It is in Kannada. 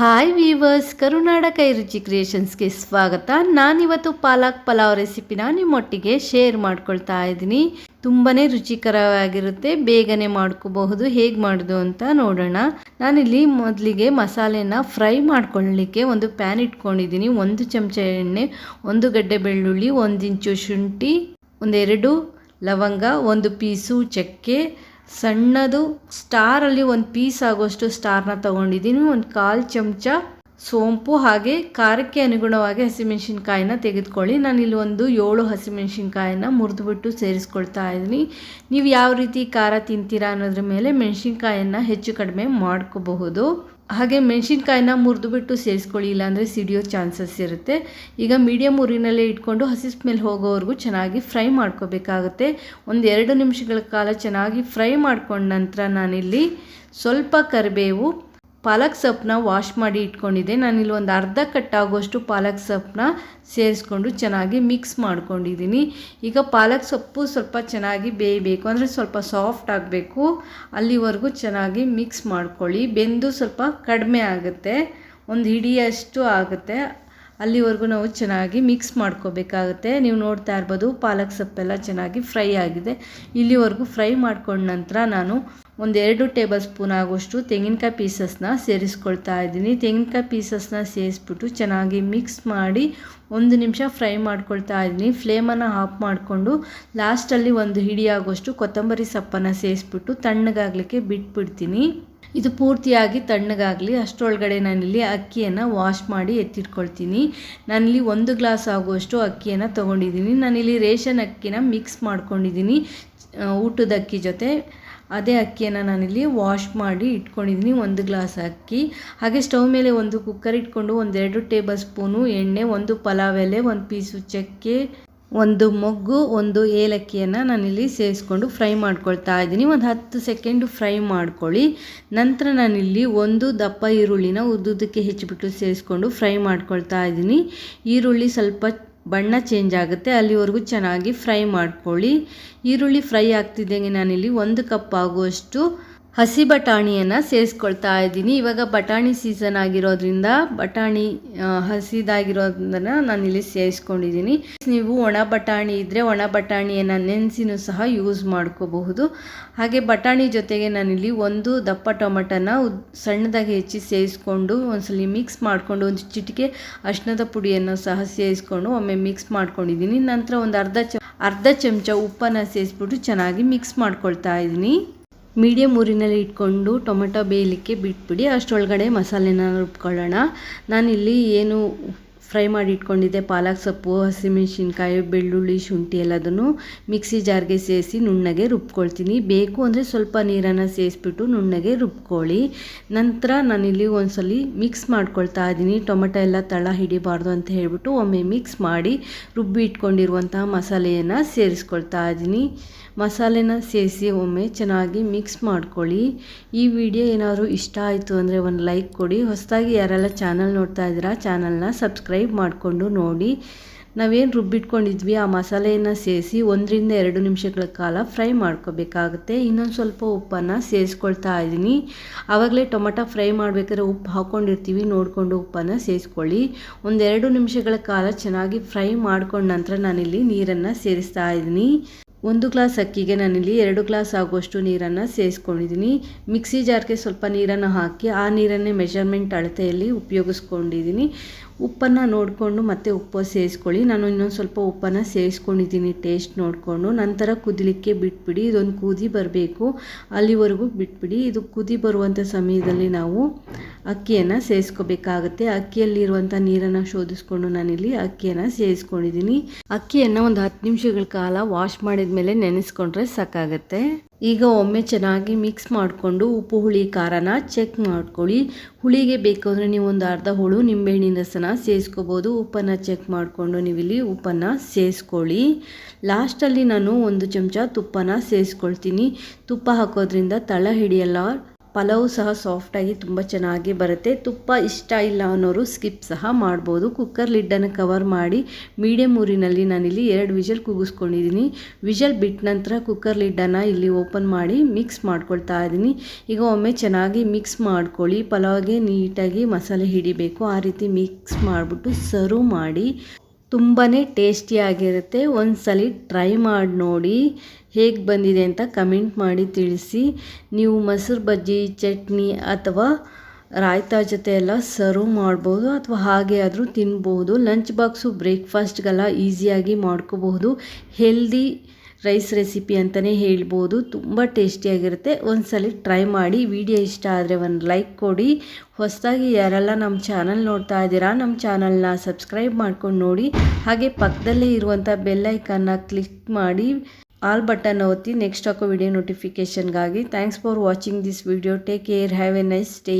ಹಾಯ್ ವೀವರ್ಸ್ ಕರುನಾಡ ಕೈ ರುಚಿ ಕ್ರಿಯೇಷನ್ಸ್ಗೆ ಸ್ವಾಗತ. ನಾನಿವತ್ತು ಪಾಲಕ್ ಪಲಾವ್ ರೆಸಿಪಿನ ನಿಮ್ಮೊಟ್ಟಿಗೆ ಶೇರ್ ಮಾಡ್ಕೊಳ್ತಾ ಇದ್ದೀನಿ. ತುಂಬಾ ರುಚಿಕರವಾಗಿರುತ್ತೆ, ಬೇಗನೆ ಮಾಡ್ಕೋಬಹುದು, ಹೇಗೆ ಮಾಡೋದು ಅಂತ ನೋಡೋಣ. ನಾನಿಲ್ಲಿ ಮೊದಲಿಗೆ ಮಸಾಲೆನ ಫ್ರೈ ಮಾಡ್ಕೊಳ್ಳಲಿಕ್ಕೆ ಒಂದು ಪ್ಯಾನ್ ಇಟ್ಕೊಂಡಿದ್ದೀನಿ. ಒಂದು ಚಮಚ ಎಣ್ಣೆ, ಒಂದು ಗಡ್ಡೆ ಬೆಳ್ಳುಳ್ಳಿ ಒಂದಿಂಚು ಶುಂಠಿ, ಒಂದೆರಡು ಲವಂಗ, ಒಂದು ಪೀಸು ಚಕ್ಕೆ ಸಣ್ಣದು ಸ್ಟಾರಲ್ಲಿ ಒಂದು ಪೀಸ್ ಆಗೋಷ್ಟು ಸ್ಟಾರ್ನ ತೊಗೊಂಡಿದ್ದೀನಿ ಒಂದು ಕಾಲು ಚಮಚ. ಸೋಂಪು ಹಾಗೆ ಖಾರಕ್ಕೆ ಅನುಗುಣವಾಗಿ ಹಸಿಮೆಣಸಿನ್ಕಾಯಿನ ತೆಗೆದುಕೊಳ್ಳಿ. ನಾನಿಲ್ಲಿ ಒಂದು ಏಳು ಹಸಿಮೆಣಸಿನ್ಕಾಯಿನ ಮುರಿದುಬಿಟ್ಟು ಸೇರಿಸ್ಕೊಳ್ತಾ ಇದ್ದೀನಿ. ನೀವು ಯಾವ ರೀತಿ ಖಾರ ತಿಂತೀರಾ ಅನ್ನೋದ್ರ ಮೇಲೆ ಮೆಣಸಿನ್ಕಾಯನ್ನು ಹೆಚ್ಚು ಕಡಿಮೆ ಮಾಡ್ಕೋಬಹುದು. ಹಾಗೆ ಮೆಣಸಿನ್ಕಾಯಿನ ಮುರಿದುಬಿಟ್ಟು ಸೇರಿಸ್ಕೊಳ್ಳಿ, ಇಲ್ಲಾಂದರೆ ಸಿಡಿಯೋ ಚಾನ್ಸಸ್ ಇರುತ್ತೆ. ಈಗ ಮೀಡಿಯಮ್ ಉರಿನಲ್ಲೇ ಇಟ್ಕೊಂಡು ಹಸಿ ಸ್ಮೆಲ್ ಹೋಗೋವರೆಗೂ ಚೆನ್ನಾಗಿ ಫ್ರೈ ಮಾಡ್ಕೋಬೇಕಾಗುತ್ತೆ. ಒಂದು ಎರಡು ನಿಮಿಷಗಳ ಕಾಲ ಚೆನ್ನಾಗಿ ಫ್ರೈ ಮಾಡ್ಕೊಂಡ ನಂತರ ನಾನಿಲ್ಲಿ ಸ್ವಲ್ಪ ಕರಿಬೇವು ಪಾಲಕ್ ಸೊಪ್ಪನ್ನ ವಾಶ್ ಮಾಡಿ ಇಟ್ಕೊಂಡಿದ್ದೆ. ನಾನಿಲ್ಲಿ ಒಂದು ಅರ್ಧ ಕಟ್ಟಾಗುವಷ್ಟು ಪಾಲಕ್ ಸೊಪ್ಪನ್ನ ಸೇರಿಸ್ಕೊಂಡು ಚೆನ್ನಾಗಿ ಮಿಕ್ಸ್ ಮಾಡ್ಕೊಂಡಿದ್ದೀನಿ. ಈಗ ಪಾಲಕ್ ಸೊಪ್ಪು ಸ್ವಲ್ಪ ಚೆನ್ನಾಗಿ ಬೇಯಬೇಕು. ಅಂದರೆ ಸ್ವಲ್ಪ ಸಾಫ್ಟ್ ಆಗಬೇಕು. ಅಲ್ಲಿವರೆಗೂ ಚೆನ್ನಾಗಿ ಮಿಕ್ಸ್ ಮಾಡ್ಕೊಳ್ಳಿ. ಬೆಂದು ಸ್ವಲ್ಪ ಕಡಿಮೆ ಆಗುತ್ತೆ. ಒಂದು ಹಿಡಿಯಷ್ಟು ಆಗುತ್ತೆ. ಅಲ್ಲಿವರೆಗೂ ನಾವು ಚೆನ್ನಾಗಿ ಮಿಕ್ಸ್ ಮಾಡ್ಕೋಬೇಕಾಗುತ್ತೆ. ನೀವು ನೋಡ್ತಾ ಇರ್ಬೋದು, ಪಾಲಕ್ ಸೊಪ್ಪೆಲ್ಲ ಚೆನ್ನಾಗಿ ಫ್ರೈ ಆಗಿದೆ. ಇಲ್ಲಿವರೆಗೂ ಫ್ರೈ ಮಾಡ್ಕೊಂಡ ನಂತರ ನಾನು ಒಂದೆರಡು ಟೇಬಲ್ ಸ್ಪೂನ್ ಆಗುವಷ್ಟು ತೆಂಗಿನಕಾಯಿ ಪೀಸಸ್ನ ಸೇರಿಸ್ಕೊಳ್ತಾ ಇದ್ದೀನಿ. ತೆಂಗಿನಕಾಯಿ ಪೀಸಸ್ನ ಸೇರಿಸ್ಬಿಟ್ಟು ಚೆನ್ನಾಗಿ ಮಿಕ್ಸ್ ಮಾಡಿ ಒಂದು ನಿಮಿಷ ಫ್ರೈ ಮಾಡ್ಕೊಳ್ತಾ ಇದ್ದೀನಿ. ಫ್ಲೇಮನ್ನು ಆಫ್ ಮಾಡಿಕೊಂಡು ಲಾಸ್ಟಲ್ಲಿ ಒಂದು ಹಿಡಿಯಾಗೋಷ್ಟು ಕೊತ್ತಂಬರಿ ಸೊಪ್ಪನ್ನು ಸೇರಿಸ್ಬಿಟ್ಟು ತಣ್ಣಗಾಗಲಿಕ್ಕೆ ಬಿಟ್ಬಿಡ್ತೀನಿ. ಇದು ಪೂರ್ತಿಯಾಗಿ ತಣ್ಣಗಾಗಲಿ, ಅಷ್ಟರೊಳಗಡೆ ನಾನಿಲ್ಲಿ ಅಕ್ಕಿಯನ್ನು ವಾಶ್ ಮಾಡಿ ಎತ್ತಿಟ್ಕೊಳ್ತೀನಿ. ನಾನಿಲ್ಲಿ ಒಂದು ಗ್ಲಾಸ್ ಆಗುವಷ್ಟು ಅಕ್ಕಿಯನ್ನು ತೊಗೊಂಡಿದ್ದೀನಿ. ನಾನಿಲ್ಲಿ ರೇಷನ್ ಅಕ್ಕಿನ ಮಿಕ್ಸ್ ಮಾಡ್ಕೊಂಡಿದ್ದೀನಿ ಊಟದ ಅಕ್ಕಿ ಜೊತೆ. ಅದೇ ಅಕ್ಕಿಯನ್ನು ನಾನಿಲ್ಲಿ ವಾಶ್ ಮಾಡಿ ಇಟ್ಕೊಂಡಿದ್ದೀನಿ, ಒಂದು ಗ್ಲಾಸ್ ಅಕ್ಕಿ. ಹಾಗೆ ಸ್ಟವ್ ಮೇಲೆ ಒಂದು ಕುಕ್ಕರ್ ಇಟ್ಕೊಂಡು ಒಂದೆರಡು ಟೇಬಲ್ ಸ್ಪೂನು ಎಣ್ಣೆ, ಒಂದು ಪಲಾವ್ ಎಲೆ, ಒಂದು ಪೀಸು ಚಕ್ಕೆ. ಒಂದು ಮೊಗ್ಗು, ಒಂದು ಏಲಕ್ಕಿಯನ್ನು ನಾನಿಲ್ಲಿ ಸೇರಿಸ್ಕೊಂಡು ಫ್ರೈ ಮಾಡ್ಕೊಳ್ತಾ ಇದ್ದೀನಿ. ಒಂದು ಹತ್ತು ಸೆಕೆಂಡು ಫ್ರೈ ಮಾಡ್ಕೊಳ್ಳಿ. ನಂತರ ನಾನಿಲ್ಲಿ ಒಂದು ದಪ್ಪ ಈರುಳ್ಳಿನ ಉದ್ದುದಕ್ಕೆ ಹೆಚ್ಚಿಬಿಟ್ಟು ಸೇರಿಸ್ಕೊಂಡು ಫ್ರೈ ಮಾಡ್ಕೊಳ್ತಾ ಇದ್ದೀನಿ. ಈರುಳ್ಳಿ ಸ್ವಲ್ಪ ಬಣ್ಣ ಚೇಂಜ್ ಆಗುತ್ತೆ. ಅಲ್ಲಿವರೆಗೂ ಚೆನ್ನಾಗಿ ಫ್ರೈ ಮಾಡ್ಕೊಳ್ಳಿ. ಈರುಳ್ಳಿ ಫ್ರೈ ಆಗ್ತಿದ್ದಂಗೆ ನಾನಿಲ್ಲಿ ಒಂದು ಕಪ್ ಆಗುವಷ್ಟು ಹಸಿ ಬಟಾಣಿಯನ್ನು ಸೇರಿಸ್ಕೊಳ್ತಾ ಇದ್ದೀನಿ. ಇವಾಗ ಬಟಾಣಿ ಸೀಸನ್ ಆಗಿರೋದ್ರಿಂದ ಬಟಾಣಿ ಹಸಿದಾಗಿರೋದನ್ನು ನಾನಿಲ್ಲಿ ಸೇರಿಸ್ಕೊಂಡಿದ್ದೀನಿ. ನೀವು ಒಣ ಬಟಾಣಿ ಇದ್ದರೆ ಒಣ ಬಟಾಣಿಯನ್ನು ನೆನೆಸಿನೂ ಸಹ ಯೂಸ್ ಮಾಡ್ಕೋಬಹುದು. ಹಾಗೆ ಬಟಾಣಿ ಜೊತೆಗೆ ನಾನಿಲ್ಲಿ ಒಂದು ದಪ್ಪ ಟೊಮೆಟೊನ ಸಣ್ಣದಾಗಿ ಹೆಚ್ಚಿ ಸೇರಿಸ್ಕೊಂಡು ಒಂದ್ಸಲಿ ಮಿಕ್ಸ್ ಮಾಡಿಕೊಂಡು ಒಂದು ಚಿಟಿಕೆ ಅರ್ಶಿನದ ಪುಡಿಯನ್ನು ಸಹ ಸೇರಿಸ್ಕೊಂಡು ಒಮ್ಮೆ ಮಿಕ್ಸ್ ಮಾಡ್ಕೊಂಡಿದ್ದೀನಿ. ನಂತರ ಒಂದು ಅರ್ಧ ಚ, ಅರ್ಧ ಚಮಚ ಉಪ್ಪನ್ನು ಸೇರಿಸ್ಬಿಟ್ಟು ಚೆನ್ನಾಗಿ ಮಿಕ್ಸ್ ಮಾಡ್ಕೊಳ್ತಾ ಇದ್ದೀನಿ. ಮೀಡಿಯಮ್ ಊರಿನಲ್ಲಿ ಇಟ್ಕೊಂಡು ಟೊಮೆಟೊ ಬೇಯಲಿಕ್ಕೆ ಬಿಟ್ಬಿಡಿ ಅಷ್ಟರೊಳಗಡೆ ಮಸಾಲೆನ ರುಬ್ಕೊಳ್ಳೋಣ. ನಾನಿಲ್ಲಿ ಏನು ಫ್ರೈ ಮಾಡಿ ಇಟ್ಕೊಂಡಿದ್ದೆ. ಪಾಲಕ್ ಸೊಪ್ಪು, ಹಸಿಮೆಣಸಿನ್ಕಾಯಿ, ಬೆಳ್ಳುಳ್ಳಿ, ಶುಂಠಿ ಎಲ್ಲದನ್ನು ಮಿಕ್ಸಿ ಜಾರ್ಗೆ ಸೇರಿಸಿ ನುಣ್ಣಗೆ ರುಬ್ಕೊಳ್ತೀನಿ. ಬೇಕು ಅಂದರೆ ಸ್ವಲ್ಪ ನೀರನ್ನು ಸೇರಿಸ್ಬಿಟ್ಟು ನುಣ್ಣಗೆ ರುಬ್ಕೊಳ್ಳಿ. ನಂತರ ನಾನಿಲ್ಲಿ ಒಂದ್ಸಲಿ ಮಿಕ್ಸ್ ಮಾಡ್ಕೊಳ್ತಾ ಇದ್ದೀನಿ. ಟೊಮೆಟೊ ಎಲ್ಲ ತಳ ಹಿಡಿಬಾರ್ದು ಅಂತ ಹೇಳ್ಬಿಟ್ಟು ಒಮ್ಮೆ ಮಿಕ್ಸ್ ಮಾಡಿ ರುಬ್ಬಿ ಇಟ್ಕೊಂಡಿರುವಂತಹ ಮಸಾಲೆಯನ್ನು ಸೇರಿಸ್ಕೊಳ್ತಾ ಇದ್ದೀನಿ. ಮಸಾಲೆನ ಸೇರಿಸಿ ಒಮ್ಮೆ ಚೆನ್ನಾಗಿ ಮಿಕ್ಸ್ ಮಾಡ್ಕೊಳ್ಳಿ. ಈ ವಿಡಿಯೋ ಏನಾದರೂ ಇಷ್ಟ ಆಯಿತು ಅಂದರೆ ಒಂದು ಲೈಕ್ ಕೊಡಿ. ಹೊಸದಾಗಿ ಯಾರೆಲ್ಲ ಚಾನಲ್ ನೋಡ್ತಾ ಇದ್ದೀರಾ, ಚಾನಲ್ನ ಸಬ್ಸ್ಕ್ರೈಬ್ ಮಾಡಿಕೊಂಡು ನೋಡಿ. ನಾವೇನು ರುಬ್ಬಿಟ್ಕೊಂಡಿದ್ವಿ, ಆ ಮಸಾಲೆಯನ್ನು ಸೇರಿಸಿ ಒಂದರಿಂದ ಎರಡು ನಿಮಿಷಗಳ ಕಾಲ ಫ್ರೈ ಮಾಡ್ಕೋಬೇಕಾಗುತ್ತೆ. ಇನ್ನೊಂದು ಸ್ವಲ್ಪ ಉಪ್ಪನ್ನು ಸೇರಿಸ್ಕೊಳ್ತಾ ಇದ್ದೀನಿ ಆವಾಗಲೇ ಟೊಮೊಟೊ ಫ್ರೈ ಮಾಡಬೇಕಾದ್ರೆ ಉಪ್ಪು ಹಾಕ್ಕೊಂಡಿರ್ತೀವಿ, ನೋಡಿಕೊಂಡು ಉಪ್ಪನ್ನು ಸೇರಿಸ್ಕೊಳ್ಳಿ ಒಂದೆರಡು ನಿಮಿಷಗಳ ಕಾಲ ಚೆನ್ನಾಗಿ ಫ್ರೈ ಮಾಡ್ಕೊಂಡ ನಂತರ ನಾನಿಲ್ಲಿ ನೀರನ್ನು ಸೇರಿಸ್ತಾ ಇದ್ದೀನಿ ಒಂದು ಗ್ಲಾಸ್ ಅಕ್ಕಿಗೆ ನಾನಿಲ್ಲಿ ಎರಡು ಗ್ಲಾಸ್ ಆಗುವಷ್ಟು ನೀರನ್ನು ಸೇರಿಸ್ಕೊಂಡಿದ್ದೀನಿ ಮಿಕ್ಸಿ ಜಾರ್ಗೆ ಸ್ವಲ್ಪ ನೀರನ್ನು ಹಾಕಿ ಆ ನೀರನ್ನೇ ಮೆಷರ್ಮೆಂಟ್ ಅಳತೆಯಲ್ಲಿ ಉಪಯೋಗಿಸ್ಕೊಂಡಿದ್ದೀನಿ. ಉಪ್ಪನ್ನು ನೋಡಿಕೊಂಡು ಮತ್ತೆ ಉಪ್ಪು ಸೇರಿಸ್ಕೊಳ್ಳಿ ನಾನು ಇನ್ನೊಂದು ಸ್ವಲ್ಪ ಉಪ್ಪನ್ನು ಸೇರಿಸ್ಕೊಂಡಿದ್ದೀನಿ ಟೇಸ್ಟ್ ನೋಡಿಕೊಂಡು. ನಂತರ ಕುದಿಲಿಕ್ಕೆ ಬಿಟ್ಬಿಡಿ, ಇದೊಂದು ಕುದಿ ಬರಬೇಕು. ಅಲ್ಲಿವರೆಗೂ ಬಿಟ್ಬಿಡಿ. ಇದು ಕುದಿ ಬರುವಂಥ ಸಮಯದಲ್ಲಿ ನಾವು ಅಕ್ಕಿಯನ್ನು ಸೇರಿಸ್ಕೋಬೇಕಾಗತ್ತೆ ಅಕ್ಕಿಯಲ್ಲಿರುವಂಥ ನೀರನ್ನು ಶೋಧಿಸ್ಕೊಂಡು ನಾನಿಲ್ಲಿ ಅಕ್ಕಿಯನ್ನು ಸೇರಿಸ್ಕೊಂಡಿದ್ದೀನಿ ಅಕ್ಕಿಯನ್ನು ಒಂದು ಹತ್ತು ನಿಮಿಷಗಳ ಕಾಲ ವಾಶ್ ಮಾಡಿದ ಮೇಲೆ ನೆನೆಸ್ಕೊಂಡ್ರೆ ಸಾಕಾಗತ್ತೆ. ಈಗ ಒಮ್ಮೆ ಚೆನ್ನಾಗಿ ಮಿಕ್ಸ್ ಮಾಡಿಕೊಂಡು ಉಪ್ಪು, ಹುಳಿ, ಖಾರನ ಚೆಕ್ ಮಾಡ್ಕೊಳ್ಳಿ. ಹುಳಿಗೆ ಬೇಕು ಅಂದರೆ ನೀವು ಒಂದು ಅರ್ಧ ಹುಳು ನಿಂಬೆಹಣ್ಣಿನ ರಸನ ಸೇರಿಸ್ಕೋಬೋದು ಉಪ್ಪನ್ನು ಚೆಕ್ ಮಾಡಿಕೊಂಡು ನೀವಿಲ್ಲಿ ಉಪ್ಪನ್ನು ಸೇರಿಸ್ಕೊಳ್ಳಿ ಲಾಸ್ಟಲ್ಲಿ ನಾನು ಒಂದು ಚಮಚ ತುಪ್ಪನ ಸೇರಿಸ್ಕೊಳ್ತೀನಿ ತುಪ್ಪ ಹಾಕೋದ್ರಿಂದ ತಳ ಹಿಡಿಯಲ್ಲ. ಪಲಾವು ಸಹ ಸಾಫ್ಟಾಗಿ ತುಂಬ ಚೆನ್ನಾಗಿ ಬರುತ್ತೆ. ತುಪ್ಪ ಇಷ್ಟ ಇಲ್ಲ ಅನ್ನೋರು ಸ್ಕಿಪ್ ಸಹ ಮಾಡ್ಬೋದು. ಕುಕ್ಕರ್ ಲಿಡ್ಡನ್ನು ಕವರ್ ಮಾಡಿ ಮೀಡಿಯಮ್ ಊರಿನಲ್ಲಿ ನಾನಿಲ್ಲಿ ಎರಡು ವಿಷಲ್ ಕೂಗಿಸ್ಕೊಂಡಿದ್ದೀನಿ ವಿಷಲ್ ಬಿಟ್ಟ ನಂತರ ಕುಕ್ಕರ್ ಲಿಡ್ಡನ್ನು ಇಲ್ಲಿ ಓಪನ್ ಮಾಡಿ ಮಿಕ್ಸ್ ಮಾಡ್ಕೊಳ್ತಾ ಇದ್ದೀನಿ ಈಗ ಒಮ್ಮೆ ಚೆನ್ನಾಗಿ ಮಿಕ್ಸ್ ಮಾಡ್ಕೊಳ್ಳಿ. ಪಲಾವ್ಗೆ ನೀಟಾಗಿ ಮಸಾಲೆ ಹಿಡಿಬೇಕು. ಆ ರೀತಿ ಮಿಕ್ಸ್ ಮಾಡಿಬಿಟ್ಟು ಸರ್ವ್ ಮಾಡಿ. ತುಂಬಾ ಟೇಸ್ಟಿಯಾಗಿರುತ್ತೆ ಒಂದ್ಸಲಿ ಟ್ರೈ ಮಾಡಿ ನೋಡಿ. ಹೇಗೆ ಬಂದಿದೆ ಅಂತ ಕಮೆಂಟ್ ಮಾಡಿ ತಿಳಿಸಿ. ನೀವು ಮೊಸರು ಬಜ್ಜಿ, ಚಟ್ನಿ ಅಥವಾ ರಾಯ್ತಾ ಜೊತೆ ಎಲ್ಲ ಸರ್ವ್ ಮಾಡ್ಬೋದು ಅಥವಾ ಹಾಗೆ ಆದರೂ ತಿನ್ಬೋದು. ಲಂಚ್ ಬಾಕ್ಸು ಬ್ರೇಕ್ಫಾಸ್ಟ್ಗೆಲ್ಲ ಈಸಿಯಾಗಿ ಮಾಡ್ಕೋಬಹುದು. ಹೆಲ್ದಿ ರೈಸ್ ರೆಸಿಪಿ ಅಂತಲೇ ಹೇಳ್ಬೋದು. ತುಂಬ ಟೇಸ್ಟಿಯಾಗಿರುತ್ತೆ ಒಂದ್ಸಲಿ ಟ್ರೈ ಮಾಡಿ ವಿಡಿಯೋ ಇಷ್ಟ ಆದರೆ ಒಂದು ಲೈಕ್ ಕೊಡಿ. ಹೊಸದಾಗಿ ಯಾರೆಲ್ಲ ನಮ್ಮ ಚಾನಲ್ ನೋಡ್ತಾ ಇದ್ದೀರಾ ನಮ್ಮ ಚಾನಲ್ನ ಸಬ್ಸ್ಕ್ರೈಬ್ ಮಾಡ್ಕೊಂಡು ನೋಡಿ. ಹಾಗೆ ಪಕ್ಕದಲ್ಲೇ ಇರುವಂಥ ಬೆಲ್ಲೈಕನ್ನ ಕ್ಲಿಕ್ ಮಾಡಿ ಆಲ್ ಬಟನ್ ಒತ್ತಿ ನೆಕ್ಸ್ಟ್ ಹಾಕೋ video ನೋಟಿಫಿಕೇಷನ್ಗಾಗಿ thanks for watching this video take care have a nice day